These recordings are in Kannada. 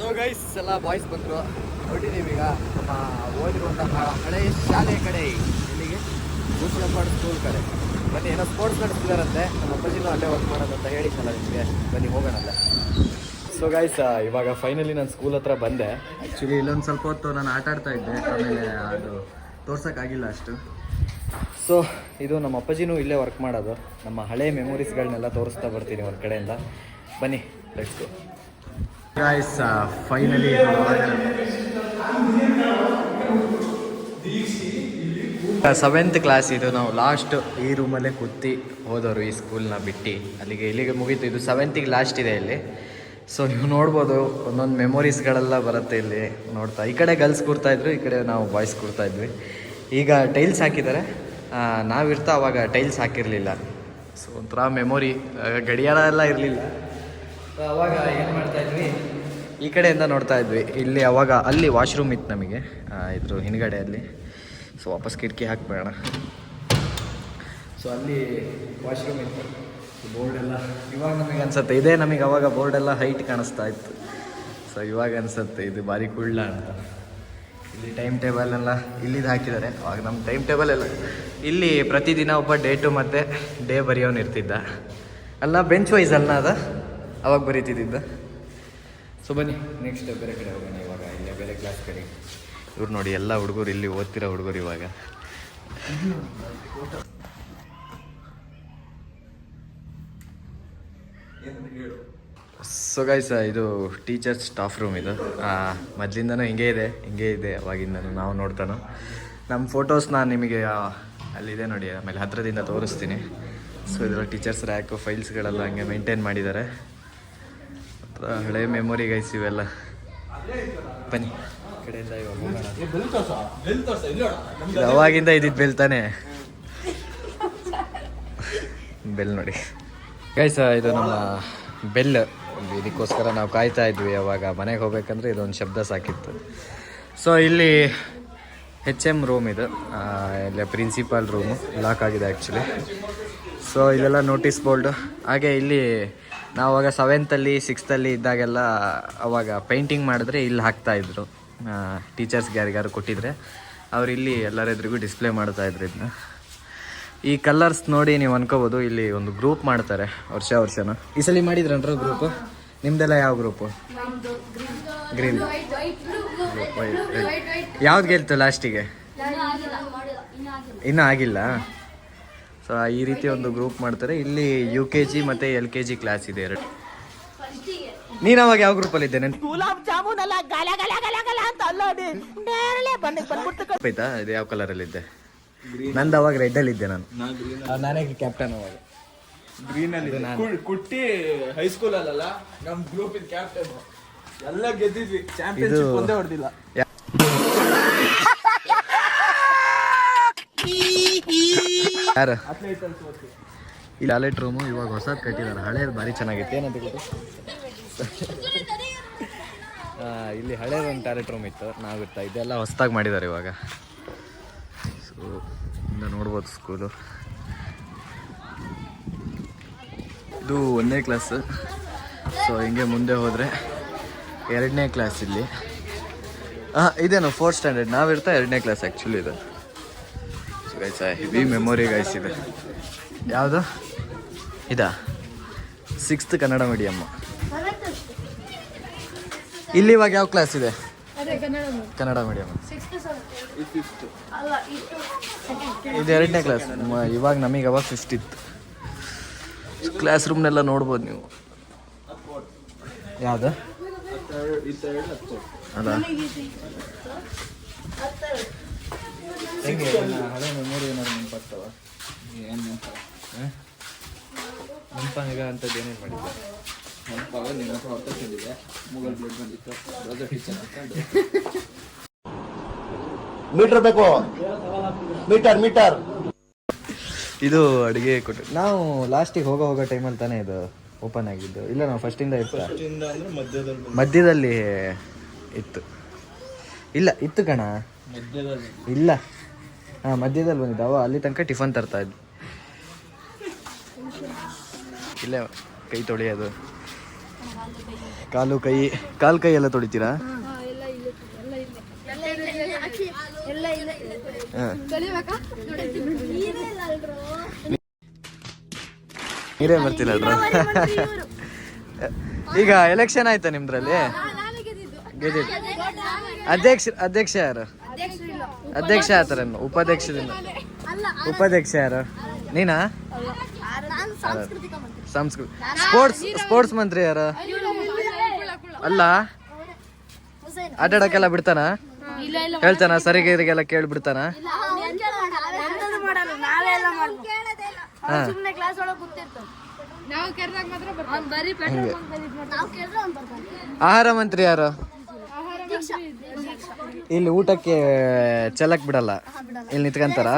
ಸೊ ಗೈಸ್ ಎಲ್ಲ ಬಾಯ್ಸ್ ಬಂದರು. ಹೊರಟಿದ್ದೀವಿ ಈಗ. ನಮ್ಮ ಓದಿರುವಂತಹ ಹಳೆಯ ಶಾಲೆ ಕಡೆ. ಇಲ್ಲಿಗೆ ಭೂಷಣಪಾಡ್ ಸ್ಕೂಲ್ ಕಡೆ. ಬನ್ನಿ, ಏನೋ ಸ್ಪೋರ್ಟ್ಸ್ ನಡೆಸ್ತಿದಾರಂತೆ ನಮ್ಮ ಅಪ್ಪಾಜಿನೂ ಅಲ್ಲೇ ವರ್ಕ್ ಮಾಡೋದಂತ ಹೇಳಿದ್ನಲ್ಲ ನಿಮಗೆ. ಬನ್ನಿ ಹೋಗೋಣಲ್ಲ ಸೊ ಗೈಸ್ ಇವಾಗ ಫೈನಲಿ ನಾನು ಸ್ಕೂಲ್ ಹತ್ರ ಬಂದೆ. ಆ್ಯಕ್ಚುಲಿ ಇಲ್ಲೊಂದು ಸ್ವಲ್ಪ ಹೊತ್ತು ನಾನು ಆಟ ಆಡ್ತಾ ಇದ್ದೆ. ಆಮೇಲೆ ಅದು ತೋರ್ಸೋಕ್ಕಾಗಿಲ್ಲ ಅಷ್ಟು. ಸೊ ಇದು ನಮ್ಮ ಅಪ್ಪಾಜಿನೂ ಇಲ್ಲೇ ವರ್ಕ್ ಮಾಡೋದು. ನಮ್ಮ ಹಳೆ ಮೆಮೊರೀಸ್ಗಳನ್ನೆಲ್ಲ ತೋರಿಸ್ತಾ ಬರ್ತೀನಿ ಒಂದು ಕಡೆಯಿಂದ. ಬನ್ನಿ let's go guys finally seventh class ಇದು ನಾವು ಲಾಸ್ಟ್ ಈ ರೂಮಲ್ಲೇ ಕೂತಿ ಹೋದವರು ಈ ಸ್ಕೂಲ್ನ ಬಿಟ್ಟು. ಅಲ್ಲಿಗೆ ಇಲ್ಲಿಗೆ ಮುಗೀತು. ಇದು ಸೆವೆಂತಿಗೆ ಲಾಸ್ಟ್ ಇದೆ ಇಲ್ಲಿ. ಸೊ ನೀವು ನೋಡ್ಬೋದು, ಒಂದೊಂದು ಮೆಮೊರೀಸ್ಗಳೆಲ್ಲ ಬರುತ್ತೆ ಇಲ್ಲಿ. ನೋಡ್ತಾ, ಈ ಕಡೆ ಗರ್ಲ್ಸ್ ಕೂರ್ತಾ ಇದ್ರು, ಈ ಕಡೆ ನಾವು ಬಾಯ್ಸ್ ಕೂರ್ತಾ ಇದ್ವಿ. ಈಗ ಟೈಲ್ಸ್ ಹಾಕಿದ್ದಾರೆ. ನಾವಿರ್ತಾ ಅವಾಗ ಟೈಲ್ಸ್ ಹಾಕಿರಲಿಲ್ಲ. ಸೊ ಒಂಥರ ಮೆಮೊರಿ ಗಡಿಯಾರ ಎಲ್ಲ ಇರಲಿಲ್ಲ. ಸೊ ಅವಾಗ ಏನು ಮಾಡ್ತಾ ಇದ್ವಿ? ಈ ಕಡೆಯಿಂದ ನೋಡ್ತಾ ಇದ್ವಿ. ಇಲ್ಲಿ ಅವಾಗ ಅಲ್ಲಿ ವಾಶ್ರೂಮ್ ಇತ್ತು ನಮಗೆ ಇದ್ರ ಹಿಂದ್ಗಡೆ ಅಲ್ಲಿ. ಸೊ ವಾಪಸ್ ಕಿಟಕಿ ಹಾಕ್ಬೇಡ ಸೊ ಅಲ್ಲಿ ವಾಶ್ರೂಮ್ ಇತ್ತು. ಬೋರ್ಡ್ ಎಲ್ಲ ಇವಾಗ ನಮಗೆ ಅನ್ಸುತ್ತೆ ಇದೇ ನಮಗೆ ಅವಾಗ ಬೋರ್ಡ್ ಎಲ್ಲ ಹೈಟ್ ಕಾಣಿಸ್ತಾ ಇತ್ತು. ಸೊ ಇವಾಗ ಅನ್ಸುತ್ತೆ ಇದು ಭಾರಿ ಕುಳ್ಳ ಅಂತ. ಇಲ್ಲಿ ಟೈಮ್ ಟೇಬಲ್ ಎಲ್ಲ ಇಲ್ಲಿದ್ದು ಹಾಕಿದ್ದಾರೆ. ಅವಾಗ ನಮ್ಮ ಟೈಮ್ ಟೇಬಲ್ ಎಲ್ಲ ಇಲ್ಲಿ ಪ್ರತಿದಿನ ಒಬ್ಬ ಡೇಟು ಮತ್ತು ಡೇ ಬರೆಯೋನು ಇರ್ತಿದ್ದ. ಅಲ್ಲ ಬೆಂಚ್ ವೈಸ್ ಅಲ್ಲ ಅದ? ಅವಾಗ ಬರೀತಿದ್ದ ಸೊ ಬನ್ನಿ ನೆಕ್ಸ್ಟ್ ಬೇರೆ ಕಡೆ ಹೋಗೋಣ ಇವಾಗ. ಇಲ್ಲೇ ಬೇರೆ ಕ್ಲಾಸ್ ಕಡೆ. ಇವ್ರು ನೋಡಿ ಎಲ್ಲ ಹುಡುಗರು ಇಲ್ಲಿ ಓದ್ತಿರೋ ಹುಡುಗರು ಇವಾಗ. ಸೊ ಗೈಸ್ ಇದು ಟೀಚರ್ಸ್ ಸ್ಟಾಫ್ ರೂಮ್ ಇದು. ಮೊದಲಿಂದನೂ ಹಿಂಗೆ ಇದೆ ಹಿಂಗೆ ಇದೆ ಅವಾಗಿಂದನೂ ನಾವು ನೋಡ್ತಾನೋ. ನಮ್ಮ ಫೋಟೋಸ್ ನಾನು ನಿಮಗೆ ಅಲ್ಲಿದೆ ನೋಡಿ ಆಮೇಲೆ ಹತ್ರದಿಂದ ತೋರಿಸ್ತೀನಿ. ಸೊ ಇದರಲ್ಲಿ ಟೀಚರ್ಸ್ ರ್ಯಾಕು ಫೈಲ್ಸ್ಗಳೆಲ್ಲ ಹಂಗೆ ಮೇಂಟೈನ್ ಮಾಡಿದ್ದಾರೆ. ಹಳೆ ಮೆಮೊರಿ ಗೈಸ್ ಇವೆಲ್ಲ. ಬನ್ನಿ. ಕಡೆಯಿಂದ ಇವಾಗ ಅವಾಗಿಂದ ಇದ್ದಿದ್ದು ಬೆಲ್ ತಾನೆ? ಬೆಲ್ ನೋಡಿ. ಗೈಸ್ ಇದು ನಮ್ಮ ಬೆಲ್ ಇದಕ್ಕೋಸ್ಕರ ನಾವು ಕಾಯ್ತಾ ಇದ್ವಿ. ಅವಾಗ ಮನೆಗೆ ಹೋಗ್ಬೇಕಂದ್ರೆ ಇದೊಂದು ಶಬ್ದ ಸಾಕಿತ್ತು. ಸೊ ಇಲ್ಲಿ ಹೆಚ್ ಎಂ ರೂಮ್ ಇದು. ಇಲ್ಲಿ ಪ್ರಿನ್ಸಿಪಾಲ್ ರೂಮು ಲಾಕ್ ಆಗಿದೆ ಆ್ಯಕ್ಚುಲಿ ಸೊ ಇಲ್ಲೆಲ್ಲ ನೋಟಿಸ್ ಬೋರ್ಡು ಹಾಗೆ ಇಲ್ಲಿ ನಾವು ಅವಾಗ ಸೆವೆಂತಲ್ಲಿ ಸಿಕ್ಸ್ತಲ್ಲಿ ಇದ್ದಾಗೆಲ್ಲ ಅವಾಗ ಪೇಂಟಿಂಗ್ ಮಾಡಿದ್ರೆ ಇಲ್ಲಿ ಹಾಕ್ತಾ ಇದ್ರು. ಟೀಚರ್ಸ್ಗೆ ಯಾರಿಗಾರು ಕೊಟ್ಟಿದ್ರೆ. ಅವ್ರು ಇಲ್ಲಿ ಎಲ್ಲರ ಎದುರಿಗೂ ಡಿಸ್ಪ್ಲೇ ಮಾಡ್ತಾಯಿದ್ರು ಇದನ್ನ ಈ ಕಲರ್ಸ್ ನೋಡಿ ನೀವು ಅನ್ಕೋಬೋದು ಇಲ್ಲಿ ಒಂದು ಗ್ರೂಪ್ ಮಾಡ್ತಾರೆ ವರ್ಷ ವರ್ಷನ. ಈ ಸಲ ಮಾಡಿದ್ರನ್ರ ಗ್ರೂಪ್ ನಿಮ್ದೆಲ್ಲ ಯಾವ ಗ್ರೂಪು ಗ್ರೀನ್ ಯಾವ್ದು ಗೆಲ್ತು ಲಾಸ್ಟಿಗೆ ಇನ್ನೂ ಆಗಿಲ್ಲ. ಸೊ ಈ ರೀತಿ ಒಂದು ಗ್ರೂಪ್ ಮಾಡ್ತಾರೆ. ಇಲ್ಲಿ ಯು ಕೆ ಜಿ ಮತ್ತು ಎಲ್ ಕೆ ಜಿ ಕ್ಲಾಸ್ ಇದೆ ಎರಡು. ನೀನು ಅವಾಗ ಯಾವ ಗ್ರೂಪಲ್ಲಿ ಇದ್ದೆ ನಾನು ಗುಲಾಬ್ ಜಾಮೂನ್ ಅಲ್ಲ ಗಲ ಗಲ ಗಲ ಗಲ ಅಂತ ಅಲ್ಲೋಡಿ ನೇರಳೆ ಬಂದ್ ಬಂದ್ಬಿಡ್ತು ಆಯ್ತಾ? ಇದು ಯಾವ ಕಲರಲ್ಲಿ ಇದ್ದೆ? ನಂದು ಅವಾಗ ರೆಡ್ಡಲ್ಲಿ ಇದ್ದೆ ನಾನು. ನಾನೇ ಕ್ಯಾಪ್ಟನ್ ಅವಾಗ. ಗ್ರೀನ್ ಅಲ್ಲಿ. ಕುಟ್ಟಿ ಹೈಸ್ಕೂಲ್ ಅಲ್ಲಲ್ಲ? ನಮ್ ಗ್ರೂಪ್ ಕ್ಯಾಪ್ಟನ್ ಎಲ್ಲ ಗೆದ್ದಿದ್ವಿ. ಚಾಂಪಿಯನ್ಶಿಪ್ ಒಂದೇ ಹೊಡೆದಿಲ್ಲ ಯಾ- ಯಾರು? ಇಲ್ಲಿ ಟಾಯ್ಲೆಟ್ ರೂಮು ಇವಾಗ ಹೊಸದು ಕಟ್ಟಿದ್ದಾರೆ ಹಳೇದು ಭಾರಿ ಚೆನ್ನಾಗಿತ್ತು ಏನಂತ ಗೊತ್ತು? ಇಲ್ಲಿ ಹಳೇದು ಒಂದು ಟಾಯ್ಲೆಟ್ ರೂಮ್ ಇತ್ತು. ನಾವಿರ್ತಾ ಇದೆಲ್ಲ ಹೊಸದಾಗಿ ಮಾಡಿದ್ದಾರೆ ಇವಾಗ. ಸೊ ಇಂದ ನೋಡ್ಬೋದು ಸ್ಕೂಲು ಇದು ಒಂದನೇ ಕ್ಲಾಸ್ ಸೊ ಹಿಂಗೆ ಮುಂದೆ ಹೋದರೆ ಎರಡನೇ ಕ್ಲಾಸ್ ಇಲ್ಲಿ. ಹಾಂ ಇದೇನು ಫೋರ್ತ್ ಸ್ಟ್ಯಾಂಡರ್ಡ್ ನಾವಿರ್ತಾ ಎರಡನೇ ಕ್ಲಾಸ್ ಆ್ಯಕ್ಚುಲಿ ಇದು. ಗೈಸ್ ಹೆವಿ ಮೆಮೊರಿ ಗೈಸ್ ಇದೆ. ಯಾವುದು? ಇದಾ? ಸಿಕ್ಸ್ತ್ ಕನ್ನಡ ಮೀಡಿಯಮ್ಮ ಇಲ್ಲಿ ಇವಾಗ ಯಾವ ಕ್ಲಾಸ್ ಇದೆ? ಅದೇ ಕನ್ನಡ ಕನ್ನಡ ಮೀಡಿಯಮ್ ಇದು ಎರಡನೇ ಕ್ಲಾಸ್ ಇವಾಗ ನಮಗೆ ಅವಾಗ ಫಿಫ್ತ್ ಇತ್ತು. ಕ್ಲಾಸ್ ರೂಮ್ನೆಲ್ಲ ನೋಡ್ಬೋದು ನೀವು. ಯಾವ್ದು? ಅಲ್ಲ. ಹೆಂಗೆ ಹಳೆ ಮೆಮೊರಿ ಏನಾದ್ರು ನೆನಪಾಗ್ತಾವ? ನೆನಪಾಗ ಅಂಥದ್ದು ಏನೇನು ಮಾಡಿದ್ದೆ? ನೆನಪಾಗ ನೆನಪು ಹೊರತ ತಿಂದಿದೆ ಮುಗಲ್ ಬ್ಲಡ್ ಬಂದಿತ್ತು. ರೋಜಾ ಟೀಚರ್ ಅಂತ ಮೀಟರ್ ಬೇಕು. Metre metre. ಇದು ಅಡುಗೆ ಕೊಟ್ಟು ನಾವು ಲಾಸ್ಟಿಗೆ ಹೋಗೋ ಹೋಗೋ ಟೈಮಲ್ಲಿ ತಾನೇ ಇದು ಓಪನ್ ಆಗಿದ್ದು. ಇಲ್ಲ ನಾವು ಫಸ್ಟಿಂದ ಇತ್ತು? ಇಂದ ಅಂದ್ರೆ ಮಧ್ಯದಲ್ಲಿ ಮಧ್ಯದಲ್ಲಿ ಇತ್ತು. ಇಲ್ಲ ಇತ್ತು ಕಣ? ಮಧ್ಯದಲ್ಲಿ. ಇಲ್ಲ. ಹಾಂ ಮಧ್ಯದಲ್ಲಿ ಬಂದಿದ್ದಾವ ಅಲ್ಲಿ ತನಕ ಟಿಫನ್ ತರ್ತಾ ಇದ್ವಿ ಇಲ್ಲೇ ಕೈ ತೊಳೆಯೋದು ಕಾಲು ಕೈ ಕಾಲು ಕೈ ಎಲ್ಲ ತೊಳಿತೀರಾ? ನೀರೇ ಬರ್ತಿಲ್ಲ ಈಗ ಎಲೆಕ್ಷನ್ ಆಯ್ತಾ ನಿಮ್ದ್ರಲ್ಲಿ? ಅಧ್ಯಕ್ಷ ಅಧ್ಯಕ್ಷ ಯಾರು? ಅಧ್ಯಕ್ಷ ಆತರ ಉಪಾಧ್ಯಕ್ಷದಿಂದ ಉಪಾಧ್ಯಕ್ಷ ಯಾರು? ನೀನಾ? ಸಂಸ್ಕೃತಿ. ಸ್ಪೋರ್ಟ್ಸ್ ಸ್ಪೋರ್ಟ್ಸ್ ಮಂತ್ರಿ ಯಾರು? ಅಲ್ಲ? ಆಟಾಡಕ್ಕೆಲ್ಲ ಬಿಡ್ತಾನ? ಹೇಳ್ತಾನ? ಸರಿಗೆಲ್ಲ ಕೇಳ್ಬಿಡ್ತಾನ? ಆಹಾರ ಮಂತ್ರಿ ಯಾರು? ಇಲ್ಲಿ ಊಟಕ್ಕೆ ಚೆಲ್ಲಕ್ ಬಿಡಲ್ಲ. ಇಲ್ಲಿ ನಿಂತ್ಕಂತಾರ?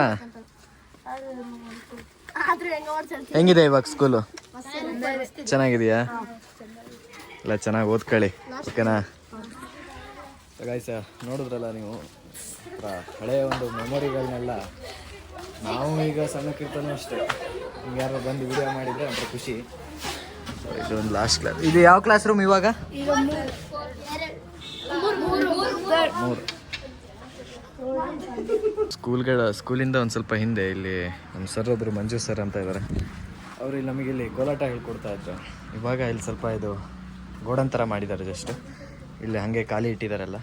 ಹೆಂಗಿದೆ ಇವಾಗ ಸ್ಕೂಲು ಚೆನ್ನಾಗಿದೆಯಾ? ಇಲ್ಲ ಚೆನ್ನಾಗಿ ಓದ್ಕೊಳ್ಳಿ, ಓಕೆನಾ? ಗಾಯ್ಸ ನೋಡಿದ್ರಲ್ಲ ನೀವು? ಹಳೆಯ ಒಂದು ಮೆಮೊರಿಗಳನ್ನೆಲ್ಲ ನಾವು ಈಗ ಸಣ್ಣಕ್ಕಿರ್ತಾನೂ ಅಷ್ಟೇ. ಹಿಂಗೆ ಯಾರು ಬಂದು ವಿಡಿಯೋ ಮಾಡಿದರೆ ಒಂಥರ ಖುಷಿ. ಇದು ಒಂದು ಲಾಸ್ಟ್ ಕ್ಲಾಸ್ ಇದು ಯಾವ ಕ್ಲಾಸ್ ರೂಮ್ ಇವಾಗ ಮೂರು ಸ್ಕೂಲ್ಗಳ, ಸ್ಕೂಲಿಂದ ಒಂದು ಸ್ವಲ್ಪ ಹಿಂದೆ ಇಲ್ಲಿ ನಮ್ಮ ಸರ್ ಒಬ್ಬರು ಮಂಜು ಸರ್ ಅಂತ ಇದ್ದಾರೆ ಅವರು ಇಲ್ಲಿ ನಮಗೆ ಇಲ್ಲಿ ಕೋಲಾಟ ಹೇಳ್ಕೊಡ್ತಾ ಇದ್ರು. ಇವಾಗ ಇಲ್ಲಿ ಸ್ವಲ್ಪ ಇದು ಗೋಡನ್ ಥರ ಮಾಡಿದ್ದಾರೆ ಜಸ್ಟ್ ಇಲ್ಲಿ ಹಾಗೆ ಖಾಲಿ ಇಟ್ಟಿದ್ದಾರಲ್ಲ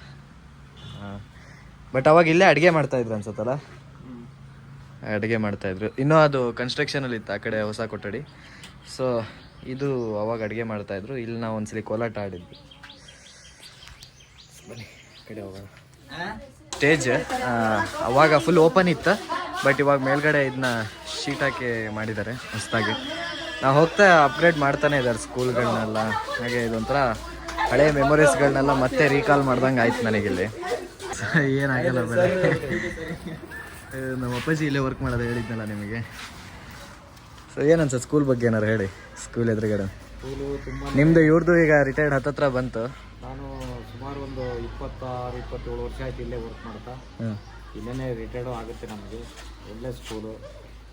ಬಟ್ ಅವಾಗ ಇಲ್ಲೇ ಅಡುಗೆ ಮಾಡ್ತಾಯಿದ್ರು ಅನ್ಸತ್ತಲ್ಲ? ಅಡುಗೆ ಮಾಡ್ತಾಯಿದ್ರು ಇನ್ನೂ ಅದು ಕನ್ಸ್ಟ್ರಕ್ಷನಲ್ಲಿ ಇತ್ತು, ಆ ಕಡೆ ಹೊಸ ಕೊಠಡಿ. ಸೊ ಇದು ಅವಾಗ ಅಡುಗೆ ಮಾಡ್ತಾಯಿದ್ರು ಇಲ್ಲಿ ನಾವು ಒಂದ್ಸಲಿ ಕೋಲಾಟ ಆಡಿದ್ವಿ. ಬನ್ನಿ ಕಡೆ ಹೋಗೋಣ. ಸ್ಟೇಜ್ ಅವಾಗ ಫುಲ್ ಓಪನ್ ಇತ್ತು ಬಟ್ ಇವಾಗ ಮೇಲ್ಗಡೆ ಇದನ್ನ ಶೀಟ್ ಹಾಕಿ ಮಾಡಿದ್ದಾರೆ ಹೊಸದಾಗಿ. ನಾವು ಹೋಗ್ತಾ ಅಪ್ಗ್ರೇಡ್ ಮಾಡ್ತಾನೆ ಇದ್ದಾರೆ ಸ್ಕೂಲ್ಗಳನ್ನೆಲ್ಲ ಹಾಗೆ ಇದೊಂಥರ ಹಳೆ ಮೆಮೊರೀಸ್ಗಳನ್ನೆಲ್ಲ ಮತ್ತೆ ರೀಕಾಲ್ ಮಾಡ್ದಂಗೆ ಆಯ್ತು ನನಗಿಲ್ಲಿ. ಏನಾಗಲ್ಲ ಬೇಡ. ನಮ್ಮ ಅಪ್ಪಾಜಿ ಇಲ್ಲೇ ವರ್ಕ್ ಮಾಡೋದು ಹೇಳಿದ್ನಲ್ಲ ನಿಮಗೆ? ಸೊ ಏನನ್ಸ ಸ್ಕೂಲ್ ಬಗ್ಗೆ ಏನಾರು ಹೇಳಿ ಸ್ಕೂಲ್ ಎದುರುಗಡೆ. ನಿಮ್ಮದು ಇವ್ರದ್ದು ಈಗ ರಿಟೈರ್ಡ್ ಹತ್ತತ್ರ ಬಂತು. ನಾನು ಸುಮಾರು ಒಂದು ಇಪ್ಪತ್ತಾರು ಇಪ್ಪತ್ತೇಳು ವರ್ಷ ಆಯ್ತು ಇಲ್ಲೇ ವರ್ಕ್ ಮಾಡ್ತಾ. ಇಲ್ಲೇ ರಿಟೈರ್ಡ್ ಆಗುತ್ತೆ ನಮಗೆ. ಒಳ್ಳೆ ಸ್ಕೂಲು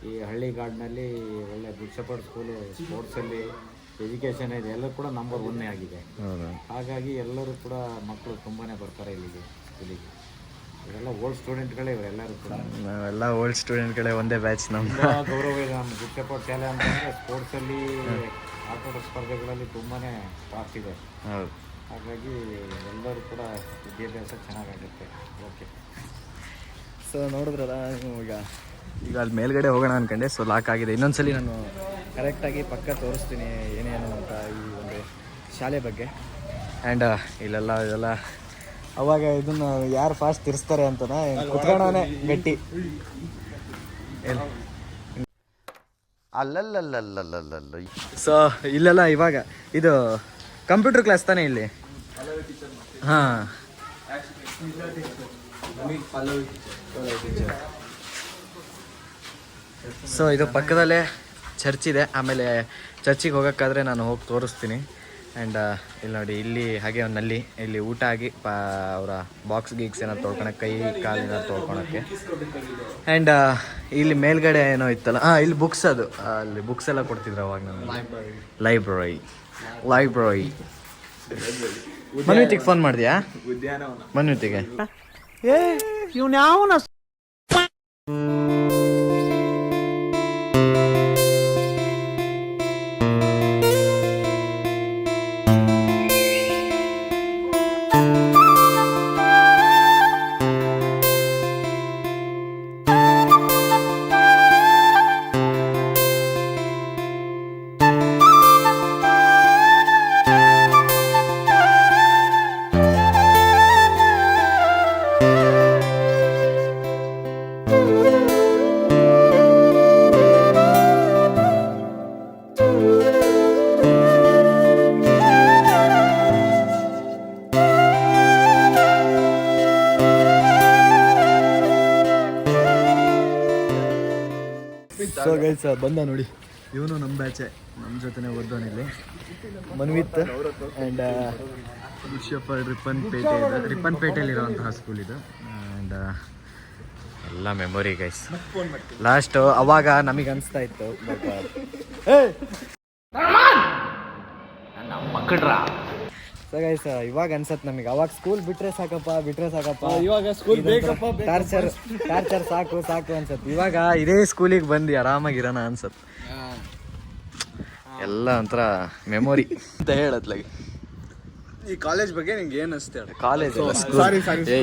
ಈ ಹಳ್ಳಿ ಗಾರ್ಡ್ನಲ್ಲಿ ಒಳ್ಳೆ ಬುಡ್ಸಪಡ್ ಸ್ಕೂಲು ಸ್ಪೋರ್ಟ್ಸಲ್ಲಿ ಎಜುಕೇಷನ್ ಇದೆ. ಎಲ್ಲರೂ ಕೂಡ ನಂಬರ್ ಒನ್ನೇ ಆಗಿದೆ. ಹಾಗಾಗಿ ಎಲ್ಲರೂ ಕೂಡ ಮಕ್ಕಳು ತುಂಬಾ ಬರ್ತಾರೆ ಇಲ್ಲಿಗೆ ಸ್ಕೂಲಿಗೆ ಇವರೆಲ್ಲ ಓಲ್ಡ್ ಸ್ಟೂಡೆಂಟ್ಗಳೇ ಇವರೆಲ್ಲರೂ ಕೂಡ. ಎಲ್ಲ ಓಲ್ಡ್ ಸ್ಟೂಡೆಂಟ್ಗಳೇ ಒಂದೇ ಬ್ಯಾಚ್ ನಮ್ಮ ಗೌರವ ಇದೆ ನಮ್ಮ ಬುಡ್ಸಪಡ್ ಶಾಲೆ ಅಂತಂದರೆ ಸ್ಪೋರ್ಟ್ಸಲ್ಲಿ ಆಟೋಟ ಸ್ಪರ್ಧೆಗಳಲ್ಲಿ ತುಂಬಾ ಫಾಸ್ಟ್ ಇದೆ. ಹೌದು. ಹಾಗಾಗಿ ಎಲ್ಲರೂ ಕೂಡ ವಿದ್ಯಾಭ್ಯಾಸ ಚೆನ್ನಾಗಾಗುತ್ತೆ. ಓಕೆ ಸೊ ನೋಡಿದ್ರಲ್ಲ ಈಗ ಈಗ ಅಲ್ಲಿ ಮೇಲ್ಗಡೆ ಹೋಗೋಣ ಅಂದ್ಕೊಂಡೆ ಸೊ ಲಾಕ್ ಆಗಿದೆ. ಇನ್ನೊಂದ್ಸಲಿ ನಾನು ಕರೆಕ್ಟಾಗಿ ಪಕ್ಕ ತೋರಿಸ್ತೀನಿ ಏನೇನು ಅಂತ ಈ ಒಂದು ಶಾಲೆ ಬಗ್ಗೆ. ಆ್ಯಂಡ್ ಇಲ್ಲೆಲ್ಲ ಇದೆಲ್ಲ ಅವಾಗ ಇದನ್ನು ಯಾರು ಫಾಸ್ಟ್ ತಿರ್ಸ್ತಾರೆ ಅಂತನ ಕುತ್ಕೊಂಡೆ ಗಟ್ಟಿ. ಅಲ್ಲಲ್ಲಲ್ಲಲ್ಲಲ್ಲಲ್ಲ ಸೊ ಇಲ್ಲೆಲ್ಲ ಇವಾಗ ಇದು ಕಂಪ್ಯೂಟರ್ ಕ್ಲಾಸ್ ತಾನೇ ಇಲ್ಲಿ? ಹಾಂ. ಸೊ ಇದು ಪಕ್ಕದಲ್ಲೇ ಚರ್ಚ್ ಇದೆ. ಆಮೇಲೆ ಚರ್ಚಿಗೆ ಹೋಗೋಕ್ಕಾದ್ರೆ ನಾನು ಹೋಗಿ ತೋರಿಸ್ತೀನಿ. ಆ್ಯಂಡ್ ಇಲ್ಲಿ ನೋಡಿ ಇಲ್ಲಿ ಹಾಗೆ ಒಂದು ನಲ್ಲಿ ಇಲ್ಲಿ ಊಟ ಆಗಿ ಪಾ ಅವರ ಬಾಕ್ಸ್ ಗೀಕ್ಸ್ ಏನಾದ್ರು ತೊಳ್ಕೊಳಕ್ಕೆ ಕೈ ಕಾಲು ಏನಾದ್ರು ತೊಳ್ಕೊಳಕ್ಕೆ. ಆ್ಯಂಡ್ ಇಲ್ಲಿ ಮೇಲ್ಗಡೆ ಏನೋ ಇತ್ತಲ್ಲ ಹಾಂ ಇಲ್ಲಿ ಬುಕ್ಸ್ ಅದು. ಅಲ್ಲಿ ಬುಕ್ಸ್ ಎಲ್ಲ ಕೊಡ್ತಿದ್ರು ಅವಾಗ ನಾನು ಲೈಬ್ರರಿ ಲೈಬ್ರರಿ ಮನ್ವಿತಿಗೆ ಫೋನ್ ಮಾಡಿದ್ಯಾ? ಮನ್ವಿತಿಗೆ. ಏ ಇವ್ನ ಯಾವನ ಗೈಸ್ ಬಂದ ನೋಡಿ. ಇವನು ನಮ್ಮ ಬ್ಯಾಚೆ ನಮ್ಮ ಜೊತೆನೆ ಓದೋನಿಲ್ಲಿ ಮನ್ವಿತ್ ಆ್ಯಂಡ್ ಋಷಪ್ಪ ರಿಪ್ಪನ್ ಪೇಟೆ ರಿಪ್ಪನ್ ಪೇಟೆಯಲ್ಲಿರುವಂತಹ ಸ್ಕೂಲ್ ಇದು. ಆ್ಯಂಡ್ ಎಲ್ಲ ಮೆಮೊರಿ ಗೈಸ್ ಲಾಸ್ಟು ಅವಾಗ ನಮಗೆ ಅನಿಸ್ತಾ ಇತ್ತು ಬಟ್ ನಮ್ಮ ಸೊ ಗೈಸ್ ಇವಾಗ ಅನ್ಸತ್ ನಮಗೆ. ಅವಾಗ ಸ್ಕೂಲ್ ಬಿಟ್ರೆ ಸಾಕಪ್ಪ ಬಿಟ್ರೆ ಸಾಕಪ್ಪ. ಇವಾಗ ಸ್ಕೂಲ್ ಬೇಕಪ್ಪ ಟಾರ್ಚರ್ ಟಾರ್ಚರ್ ಸಾಕು ಸಾಕು ಅನ್ಸತ್. ಇವಾಗ ಇದೇ ಸ್ಕೂಲಿಗೆ ಬಂದು ಆರಾಮಾಗಿರೋಣ ಅನ್ಸತ್. ಎಲ್ಲ ಒಂಥರ ಮೆಮೊರಿ ಅಂತ ಹೇಳತ್ಲಾಗಿ ಈ ಕಾಲೇಜ್ ಬಗ್ಗೆ ನಿಂಗೆ ಏನ್ ಅನ್ಸುತ್ತೆ ಕಾಲೇಜ್ ಸಾರಿ ಸಾರಿ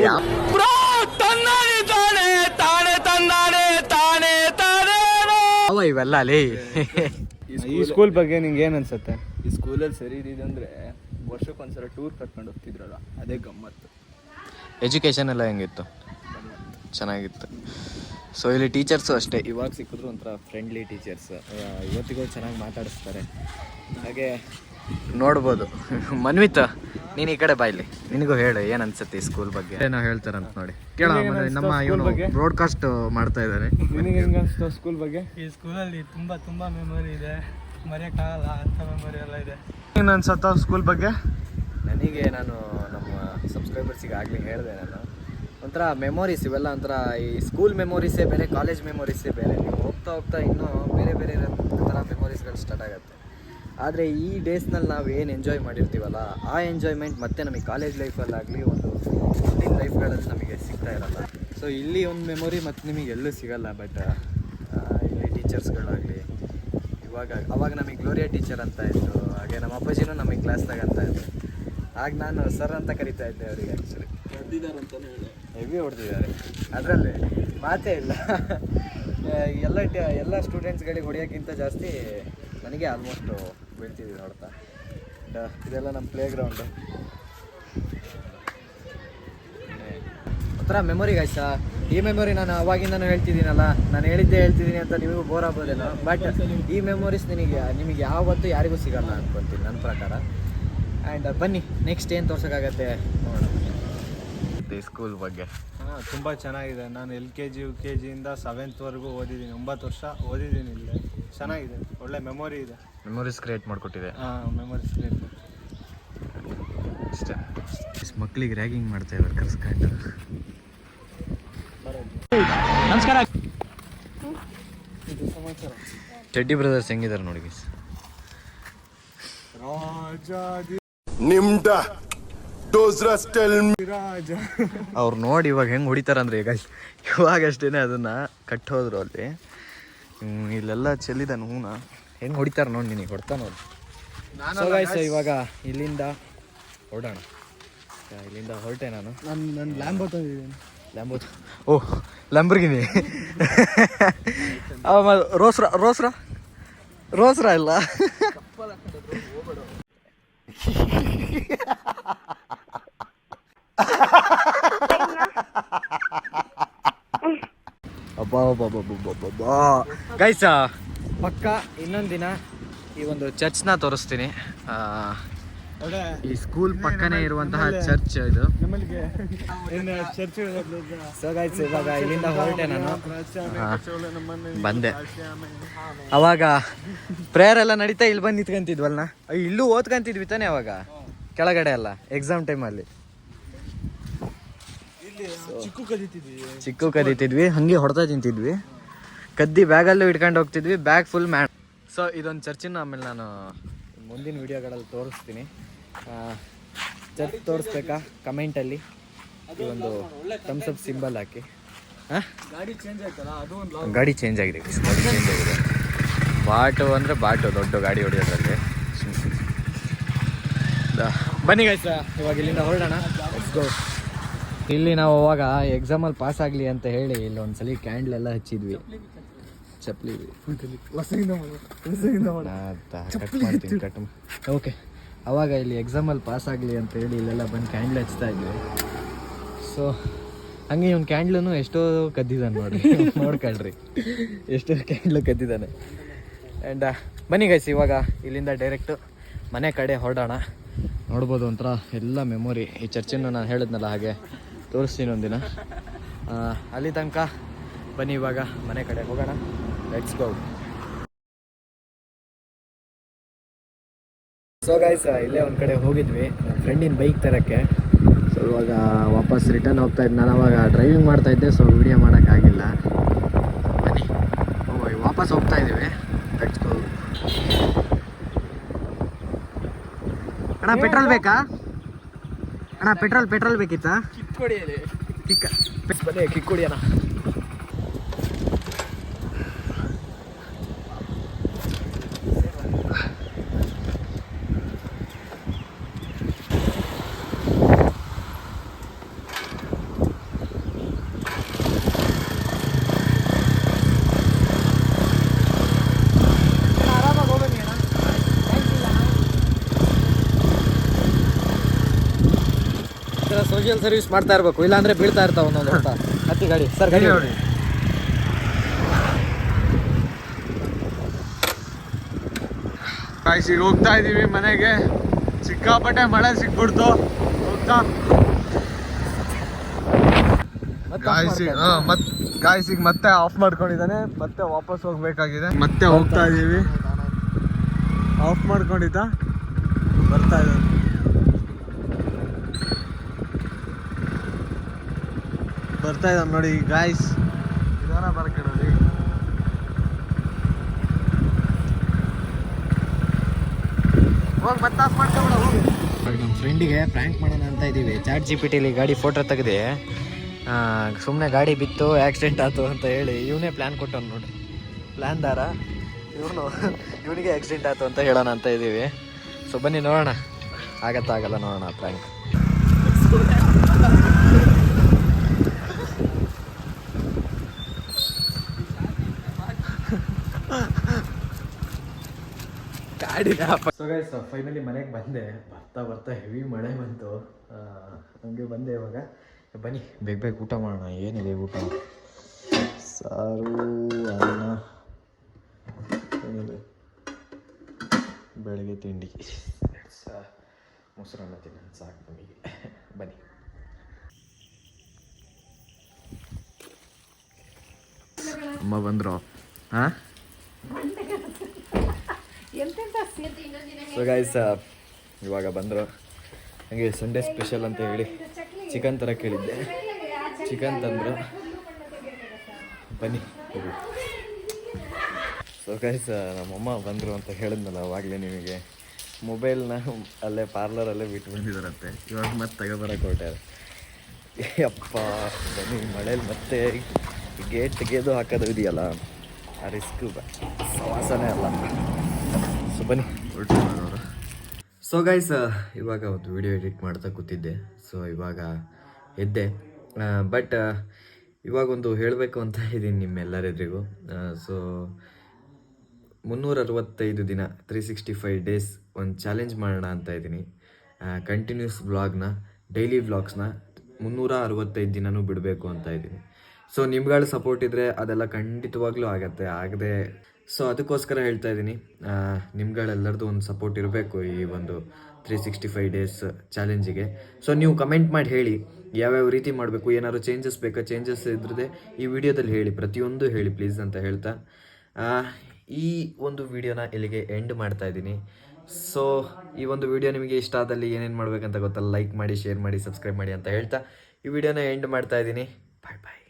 ಅವ ಇವೆಲ್ಲ ಲೇ. ಈ ಸ್ಕೂಲ್ ಬಗ್ಗೆ ನಿಂಗೆ ಏನು ಅನ್ಸುತ್ತೆ? ಈ ಸ್ಕೂಲಲ್ಲಿ ಸರಿ ಇದಂದ್ರೆ ವರ್ಷಕ್ಕೊಂದ್ಸಲ ಟೂರ್ ಕರ್ಕೊಂಡು ಹೋಗ್ತಿದ್ರಲ್ಲ ಅದೇ ಗಮ್ಮತ್ತು. ಎಜುಕೇಶನ್ ಎಲ್ಲ ಹೆಂಗಿತ್ತು? ಚೆನ್ನಾಗಿತ್ತು. ಸೊ ಇಲ್ಲಿ ಟೀಚರ್ಸು ಅಷ್ಟೇ. ಇವಾಗ ಸಿಕ್ಕಿದ್ರು ಒಂಥರ ಫ್ರೆಂಡ್ಲಿ ಟೀಚರ್ಸ್ ಇವತ್ತಿಗೂ ಚೆನ್ನಾಗಿ ಮಾತಾಡಿಸ್ತಾರೆ. ಹಾಗೆ ನೋಡ್ಬೋದು. ಮನ್ವಿತ ನೀನು ಈ ಕಡೆ ಬಾಯ್ಲಿ ನಿನಗೂ ಹೇಳು ಏನು ಅನ್ಸುತ್ತೆ ಈ ಸ್ಕೂಲ್ ಬಗ್ಗೆ? ಏನೋ ಹೇಳ್ತಾರಂತ ನೋಡಿ. ಕೇಳ ನಮ್ಮ ಇವನು ಬ್ರಾಡ್ಕಾಸ್ಟ್ ಮಾಡ್ತಾ ಇದ್ದಾರೆ ನಿನಗೆ ಹೆಂಗ ಅನ್ಸ್ತು ಸ್ಕೂಲ್ ಬಗ್ಗೆ? ಈ ಸ್ಕೂಲಲ್ಲಿ ತುಂಬ ತುಂಬ ಮೆಮೊರಿ ಇದೆ. ಮರೆಯೋಕ್ಕಾಗಲ್ಲ ಅಂಥ ಮೆಮೊರಿ ಎಲ್ಲ ಇದೆ. ಇನ್ನೊಂದು ಸತ್ತ ಸ್ಕೂಲ್ ಬಗ್ಗೆ? ನನಗೆ ನಾನು ನಮ್ಮ ಸಬ್ಸ್ಕ್ರೈಬರ್ಸಿಗೆ ಆಗಲಿ ಹೇಳಿದೆ ನಾನು. ಒಂಥರ ಮೆಮೊರೀಸ್ ಇವೆಲ್ಲ ಒಂಥರ ಈ ಸ್ಕೂಲ್ ಮೆಮೊರೀಸೇ ಬೇರೆ ಕಾಲೇಜ್ ಮೆಮೊರೀಸೇ ಬೇರೆ. ನೀವು ಹೋಗ್ತಾ ಹೋಗ್ತಾ ಇನ್ನೂ ಬೇರೆ ಬೇರೆ ಥರ ಮೆಮೊರೀಸ್ಗಳು ಸ್ಟಾರ್ಟ್ ಆಗುತ್ತೆ. ಆದರೆ ಈ ಡೇಸ್ನಲ್ಲಿ ನಾವು ಏನು ಎಂಜಾಯ್ ಮಾಡಿರ್ತೀವಲ್ಲ ಆ ಎಂಜಾಯ್ಮೆಂಟ್ ಮತ್ತೆ ನಮಗೆ ಕಾಲೇಜ್ ಲೈಫಲ್ಲಾಗಲಿ ಒಂದು ಮುಂದಿನ ಲೈಫ್ಗಳಲ್ಲಿ ನಮಗೆ ಸಿಗ್ತಾ ಇರಲ್ಲ. ಸೊ ಇಲ್ಲಿ ಒಂದು ಮೆಮೊರಿ ಮತ್ತು ನಿಮಗೆ ಎಲ್ಲೂ ಸಿಗಲ್ಲ ಬಟ್ ಇಲ್ಲಿ ಟೀಚರ್ಸ್ಗಳಾಗಲಿ ಇವಾಗ ಅವಾಗ ನಮಗೆ ಗ್ಲೋರಿಯಾ ಟೀಚರ್ ಅಂತ ಇತ್ತು. ಹಾಗೆ ನಮ್ಮ ಅಪ್ಪಾಜಿನೂ ನಮಗೆ ಕ್ಲಾಸ್ ಅಂತ ಇತ್ತು ಆಗ ನಾನು ಸರ್ ಅಂತ ಕರಿತಾ ಇದ್ದೆ ಅವರಿಗೆ ಆ್ಯಕ್ಚುಲಿ ಹೆವಿ ಹೊಡೆದಿದ್ದಾರೆ. ಅದರಲ್ಲಿ ಮಾತೇ ಇಲ್ಲ. ಎಲ್ಲ ಎಲ್ಲ ಸ್ಟೂಡೆಂಟ್ಸ್ಗಳಿಗೆ ಹೊಡೆಯೋಕ್ಕಿಂತ ಜಾಸ್ತಿ ನನಗೆ ಆಲ್ಮೋಸ್ಟು ಬೀಳ್ತಿದ್ವಿ ನೋಡ್ತಾ. ಇದೆಲ್ಲ ನಮ್ಮ ಪ್ಲೇ ಗ್ರೌಂಡು ಒಂಥರ ಮೆಮೊರಿ ಗಾಯ್ಸ ಈ ಮೆಮೊರಿ ನಾನು ಅವಾಗಿಂದನೂ ಹೇಳ್ತಿದ್ದೀನಲ್ಲ ನಾನು ಹೇಳಿದ್ದೆ ಹೇಳ್ತಿದ್ದೀನಿ ಅಂತ ನಿಮಗೂ ಬೋರ್ ಆಗ್ಬೋದೇನೋ ಬಟ್ ಈ ಮೆಮೊರೀಸ್ ನಿನಗೆ ನಿಮಗೆ ಯಾವತ್ತೂ ಯಾರಿಗೂ ಸಿಗಲ್ಲ ಅನ್ಕೊಂತೀನಿ ನನ್ನ ಪ್ರಕಾರ. ಆ್ಯಂಡ್ ಬನ್ನಿ ನೆಕ್ಸ್ಟ್ ಏನು ತೋರ್ಸೋಕ್ಕಾಗತ್ತೆ ನೋಡೋಣ. ಸ್ಕೂಲ್ ಬಗ್ಗೆ. ಹಾಂ ತುಂಬ ಚೆನ್ನಾಗಿದೆ. ನಾನು L K G U K ಜಿಯಿಂದ ಸೆವೆಂತ್ವರೆಗೂ ಓದಿದ್ದೀನಿ ಒಂಬತ್ತು ವರ್ಷ ಓದಿದ್ದೀನಿ ಇಲ್ಲೇ. ಚೆನ್ನಾಗಿದೆ ಒಳ್ಳೆ ಮೆಮೊರಿ ಇದೆ. ಮೆಮೊರೀಸ್ ಕ್ರಿಯೇಟ್ ಮಾಡಿಕೊಟ್ಟಿದೆ. ಹಾಂ ಮೆಮೊರೀಸ್ ಕ್ರಿಯೇಟ್ ಅಷ್ಟೇ. ಮಕ್ಕಳಿಗೆ ರ್ಯಾಗಿಂಗ್ ಮಾಡ್ತಾ ಇದ್ದಾರೆ ಕರ್ಸ್ಕೊಂಡು. ಚಡ್ಡಿ ಬ್ರದರ್ಸ್ ಹೆಂಗಿದ್ದಾರೆ ನೋಡಿ ನಿಮ್ದ. ಅವ್ರು ನೋಡಿ ಇವಾಗ ಹೆಂಗೆ ಹೊಡಿತಾರಂದ್ರೆ ಈಗ ಇವಾಗ ಅಷ್ಟೇನೆ ಅದನ್ನ ಕಟ್ಟೋದ್ರು ಅಲ್ಲಿ. ಹ್ಮ್, ಇಲ್ಲೆಲ್ಲ ಚೆಲ್ಲಿದ ಹೂನ. ಹೆಂಗೆ ಹೊಡಿತಾರೆ ನೋಡಿ ನಿನಗೆ ಹೊಡ್ತಾ ನೋಡಿ. ಸೊ ಇವಾಗ ಇಲ್ಲಿಂದ ಹೊಡೋಣ ಇಲ್ಲಿಂದ ಹೊರಟೆ ನಾನು. ನನ್ನ ನನ್ನ ಲ್ಯಾಂಬೋ ತಂದಿದ್ದೀನಿ. ಓಹ್ ಲಂಬರ್ಗಿನಿ ರೋಸ್ರ ರೋಸ್ರ ರೋಸ್ರ ಇಲ್ಲ. ಗೈಸ ಪಕ್ಕ ಇನ್ನೊಂದು ದಿನ ಈ ಒಂದು ಚರ್ಚ್ನ ತೋರಿಸ್ತೀನಿ. ಈ ಸ್ಕೂಲ್ ಪಕ್ಕನೇ ಇರುವಂತಹ ಚರ್ಚ್ ಇದು. ಸೊ ಗೈಸ್ ಇವಾಗ ಇಲ್ಲಿಂದ ಹೊರಟೆ ನಾನು. ಬಂದೆ. ಅವಾಗ ಪ್ರೇಯರ್ ಎಲ್ಲ ನಡೀತಾ ಇಲ್ಲಿ ಬಂದು ನಿಂತ್ಕೊಂತಿದ್ವಲ್ಲ ಇಲ್ಲೂ ಓದ್ಕೊಂತಿದ್ವಿ ತಾನೆ ಅವಾಗ? ಕೆಳಗಡೆ ಎಲ್ಲ ಎಕ್ಸಾಮ್ ಟೈಮಲ್ಲಿ ಇಲ್ಲಿ ಚಿಕ್ಕು ಕಲಿತಿದ್ವಿ. ಚಿಕ್ಕು ಕದೀತಿದ್ವಿ ಹಂಗೆ ಹೊಡೆದ ತಿಂತಿದ್ವಿ. ಕದ್ದಿ ಬ್ಯಾಗಲ್ಲೂ ಇಟ್ಕೊಂಡು ಹೋಗ್ತಿದ್ವಿ ಬ್ಯಾಗ್ ಫುಲ್ ಮ್ಯಾಟ್ ಸೊ ಇದೊಂದು ಚರ್ಚಿನ ಆಮೇಲೆ ನಾನು ಮುಂದಿನ ವಿಡಿಯೋಗಳಲ್ಲಿ ತೋರಿಸ್ತೀನಿ. ಚರ್ಚ್ ತೋರಿಸ್ಬೇಕಾ? ಕಮೆಂಟಲ್ಲಿ ಈ ಒಂದು ಥಮ್ಸ್ ಅಪ್ ಸಿಂಬಲ್ ಹಾಕಿ. ಗಾಡಿ ಚೇಂಜ್ ಆಗಿದೆ. ಗಾಡಿ ಚೇಂಜ್ ಆಗಿದೆ. ಬಾಟು ಅಂದರೆ ಬಾಟು ದೊಡ್ಡ ಗಾಡಿ ಹೊಡೆಯೋದ್ರಲ್ಲಿ. ಬನ್ನಿ ಗಾಯ್ಸ ಇವಾಗ ಇಲ್ಲಿಂದ ಹೊರಡೋಣ. ಇಲ್ಲಿ ನಾವು ಅವಾಗ ಎಕ್ಸಾಮಲ್ಲಿ ಪಾಸ್ ಆಗಲಿ ಅಂತ ಹೇಳಿ ಇಲ್ಲಿ ಒಂದ್ಸಲಿ ಕ್ಯಾಂಡ್ಲ್ ಎಲ್ಲ ಹಚ್ಚಿದ್ವಿ. ಚಪ್ಪಲಿ. ಓಕೆ ಅವಾಗ ಇಲ್ಲಿ ಎಕ್ಸಾಮಲ್ಲಿ ಪಾಸ್ ಆಗಲಿ ಅಂತ ಹೇಳಿ ಇಲ್ಲೆಲ್ಲ ಬಂದು ಕ್ಯಾಂಡ್ಲ್ ಹಚ್ತಾ ಇದ್ವಿ. ಸೊ ಹಂಗೆ ಇವ್ನು ಕ್ಯಾಂಡ್ಲೂ ಎಷ್ಟೋ ಕದ್ದಿದ್ದಾನೆ ನೋಡಿ. ನೋಡ್ಕೊಳ್ರಿ. ಎಷ್ಟೋ ಕ್ಯಾಂಡ್ಲು ಕದ್ದಿದ್ದಾನೆ ಆ್ಯಂಡ್ ಬನ್ನಿ ಗೈಸ್ ಇವಾಗ ಇಲ್ಲಿಂದ ಡೈರೆಕ್ಟು ಮನೆ ಕಡೆ ಹೊರಡೋಣ. ನೋಡ್ಬೋದು ಒಂಥರ ಎಲ್ಲ ಮೆಮೊರಿ ಈ ಚರ್ಚನ್ನು ನಾನು ಹೇಳಿದ್ನಲ್ಲ ಹಾಗೆ ತೋರಿಸ್ತೀನಿ ಒಂದಿನ. ಆ, ಅಲ್ಲಿ ತನಕ ಬನ್ನಿ ಇವಾಗ ಮನೆ ಕಡೆ ಹೋಗೋಣ. ಲೆಟ್ಸ್ ಗೋ ಸೊ ಗೈಸ್ ಇಲ್ಲೇ ಒಂದು ಕಡೆ ಹೋಗಿದ್ವಿ ನನ್ನ ಫ್ರೆಂಡಿನ ಬೈಕ್ ತರಕ್ಕೆ. ಸೊ ಇವಾಗ ವಾಪಸ್ ರಿಟರ್ನ್ ಹೋಗ್ತಾ ಇದ್ದೆ ನಾನು ಅವಾಗ ಡ್ರೈವಿಂಗ್ ಮಾಡ್ತಾ ಇದ್ದೆ ಸೊ ವಿಡಿಯೋ ಮಾಡೋಕ್ಕಾಗಿಲ್ಲ ಬನ್ನಿ. ವಾಪಸ್ ಹೋಗ್ತಾ ಇದ್ದೀವಿ ಅಣ್ಣ ಪೆಟ್ರೋಲ್ ಬೇಕಾ? ಅಣ್ಣ ಪೆಟ್ರೋಲ್ ಪೆಟ್ರೋಲ್ ಬೇಕಿತ್ತಾ? ಕಿಕ್ ಕಿಕ್ಕ ಬನ್ನಿ ಕಿಕ್ ಹೊಡಿಯೋಣ ಸೋಷಿಯಲ್ ಸರ್ವಿಸ್ ಮಾಡ್ತಾ ಇರಬೇಕು ಇಲ್ಲಾಂದ್ರೆ ಬೀಳ್ತಾ ಇರ್ತಾವ ಒಂದೊಂದು ಹತ್ತಿ ಗಾಡಿ ಸರ್ ಗಾಡಿ ನೋಡಿ. ಕಾಯಿಸಿ ಈಗ ಹೋಗ್ತಾ ಇದೀವಿ ಮನೆಗೆ. ಸಿಕ್ಕಾಪಟ್ಟೆ ಮಳೆ ಸಿಕ್ಬಿಡ್ತು. ಹೋಗ್ತಾ. ಗಾಯ್ಸ್ ಮತ್ ಗಾಯ್ಸ್ ಈಗ ಮತ್ತೆ ಆಫ್ ಮಾಡ್ಕೊಂಡಿದ್ದಾನೆ. ಮತ್ತೆ ವಾಪಸ್ ಹೋಗ್ಬೇಕಾಗಿದೆ. ಮತ್ತೆ ಹೋಗ್ತಾ ಇದೀವಿ. ಆಫ್ ಮಾಡ್ಕೊಂಡಿದ್ದ. ಬರ್ತಾ ಇದ್ದಾನೆ. ಬರ್ತಾ ಇದ್ದಾನೆ ನೋಡಿ ಗಾಯ್ಸ್ ನಿಧಾನ ಬರ್ಕೊಳ್ಳಿ ಹೋಗಿ ಮಾಡ್ಕೊಂಬಿಡ ಹೋಗಿ. ನಮ್ಮ ಫ್ರೆಂಡಿಗೆ ಪ್ರ್ಯಾಂಕ್ ಮಾಡೋಣ ಅಂತ ಇದ್ದೀವಿ ಚಾಟ್ ಜಿ ಪಿ ಟಿಲಿ ಗಾಡಿ ಫೋಟೋ ತೆಗೆದು ಸುಮ್ಮನೆ ಗಾಡಿ ಬಿತ್ತು ಆಕ್ಸಿಡೆಂಟ್ ಆಯ್ತು ಅಂತ ಹೇಳಿ ಇವನೇ ಪ್ಲ್ಯಾನ್ ಕೊಟ್ಟವ್ನು ನೋಡಿ. ಪ್ಲ್ಯಾನ್ ದಾರ? ಇವನು ಇವನಿಗೆ ಆಕ್ಸಿಡೆಂಟ್ ಆಯ್ತು ಅಂತ ಹೇಳೋಣ ಅಂತ ಇದ್ದೀವಿ ಸೊ ಬನ್ನಿ ನೋಡೋಣ. ಆಗತ್ತಾಗಲ್ಲ ಆಗಲ್ಲ ನೋಡೋಣ ಪ್ರ್ಯಾಂಕ್ ಸೊ ಫೈನಲಿ ಮನೆಗೆ ಬಂದೆ. ಬರ್ತಾ ಬರ್ತಾ ಹೆವಿ ಮಳೆ ಬಂತು. ಹಂಗೆ ಬಂದೆ ಇವಾಗ. ಬನ್ನಿ, ಬೇಗ ಬೇಗ ಊಟ ಮಾಡೋಣ. ಏನಿದೆ ಊಟ? ಸಾರು, ಅನ್ನ, ಏನಿದೆ? ಬೆಳಗ್ಗೆ ತಿಂಡಿ. ಮೊಸರನ್ನ ತಿನ್ನೋಣ. ಸಾಕು ನಮಗೆ. ಬನ್ನಿ. ಅಮ್ಮ ಬಂದರು? ಹಾಂ ಸೊ ಗೈಸ್ ಇವಾಗ ಬಂದರು. ಹಾಗೆ ಸಂಡೇ ಸ್ಪೆಷಲ್ ಅಂತ ಹೇಳಿ ಚಿಕನ್ ಥರ ಕೇಳಿದ್ದೆ. ಚಿಕನ್ ತಂದರು. ಬನ್ನಿ ಸೊ ಗೈಸ್ ನಮ್ಮಮ್ಮ ಬಂದರು ಅಂತ ಹೇಳಿದ್ನಲ್ಲ ಅವಾಗಲೇ ನಿಮಗೆ. ಮೊಬೈಲ್ನ ಅಲ್ಲೇ ಪಾರ್ಲರಲ್ಲೇ ಬಿಟ್ಟು ಬಂದಿದ್ದಾರಂತೆ. ಇವಾಗ ಮತ್ತೆ ತಗೊಬರಕ್ಕೆ ಹೊರಟಾರೆ ಅಪ್ಪ ಬನ್ನಿ ಮಳೇಲಿ ಮತ್ತೆ ಗೇಟ್ ತೆಗೆಯೋದು ಹಾಕೋದು ಇದೆಯಲ್ಲ? ಆ ರಿಸ್ಕು ಸವಾಸನೇ ಅಲ್ಲ. ಬನ್ನಿ. ಸೊ ಗೈಸ್ ಇವಾಗ ಒಂದು ವಿಡಿಯೋ ಎಡಿಟ್ ಮಾಡ್ತಾ ಕೂತಿದ್ದೆ. ಸೊ ಇವಾಗ ಎದ್ದೆ. ಬಟ್ ಇವಾಗ ಒಂದು ಹೇಳಬೇಕು ಅಂತ ಇದ್ದೀನಿ ನಿಮ್ಮೆಲ್ಲರೆದ್ರಿಗೂ. ಸೊ ಮುನ್ನೂರ ಅರವತ್ತೈದು ದಿನ ತ್ರೀ ಸಿಕ್ಸ್ಟಿ ಫೈವ್ ಡೇಸ್ ಒಂದು ಚಾಲೆಂಜ್ ಮಾಡೋಣ ಅಂತ ಇದ್ದೀನಿ. ಕಂಟಿನ್ಯೂಸ್ ವ್ಲಾಗ್ನ ಡೈಲಿ ವ್ಲಾಗ್ಸ್ನ ಮುನ್ನೂರ ಅರವತ್ತೈದು ದಿನವೂ ಬಿಡಬೇಕು ಅಂತ ಇದ್ದೀನಿ. ಸೊ ನಿಮ್ಗಳ ಸಪೋರ್ಟ್ ಇದ್ದರೆ ಅದೆಲ್ಲ ಖಂಡಿತವಾಗ್ಲೂ ಆಗತ್ತೆ. ಆಗದೆ ಸೊ ಅದಕ್ಕೋಸ್ಕರ ಹೇಳ್ತಾ ಇದ್ದೀನಿ ನಿಮ್ಗಳೆಲ್ಲರದ್ದು ಒಂದು ಸಪೋರ್ಟ್ ಇರಬೇಕು ಈ ಒಂದು ತ್ರೀ ಸಿಕ್ಸ್ಟಿ ಫೈವ್ ಡೇಸ್ ಚಾಲೆಂಜಿಗೆ ಸೊ ನೀವು ಕಮೆಂಟ್ ಮಾಡಿ ಹೇಳಿ, ಯಾವ್ಯಾವ ರೀತಿ ಮಾಡಬೇಕು, ಏನಾದ್ರು ಚೇಂಜಸ್ ಬೇಕಾ? ಚೇಂಜಸ್ ಇದ್ರದ್ದೇ ಈ ವಿಡಿಯೋದಲ್ಲಿ ಹೇಳಿ, ಪ್ರತಿಯೊಂದು ಹೇಳಿ ಪ್ಲೀಸ್ ಅಂತ ಹೇಳ್ತಾ. ಈ ಒಂದು ವಿಡಿಯೋನ ಇಲ್ಲಿಗೆ ಎಂಡ್ ಮಾಡ್ತಾ ಇದ್ದೀನಿ ಸೊ ಈ ಒಂದು ವಿಡಿಯೋ ನಿಮಗೆ ಇಷ್ಟ ಆದಲ್ಲಿ ಏನೇನು ಮಾಡಬೇಕಂತ ಗೊತ್ತಲ್ಲ ಲೈಕ್ ಮಾಡಿ ಶೇರ್ ಮಾಡಿ ಸಬ್ಸ್ಕ್ರೈಬ್ ಮಾಡಿ ಅಂತ ಹೇಳ್ತಾ ಈ ವಿಡಿಯೋನ ಎಂಡ್ ಮಾಡ್ತಾ ಇದ್ದೀನಿ ಬಾಯ್ ಬಾಯ್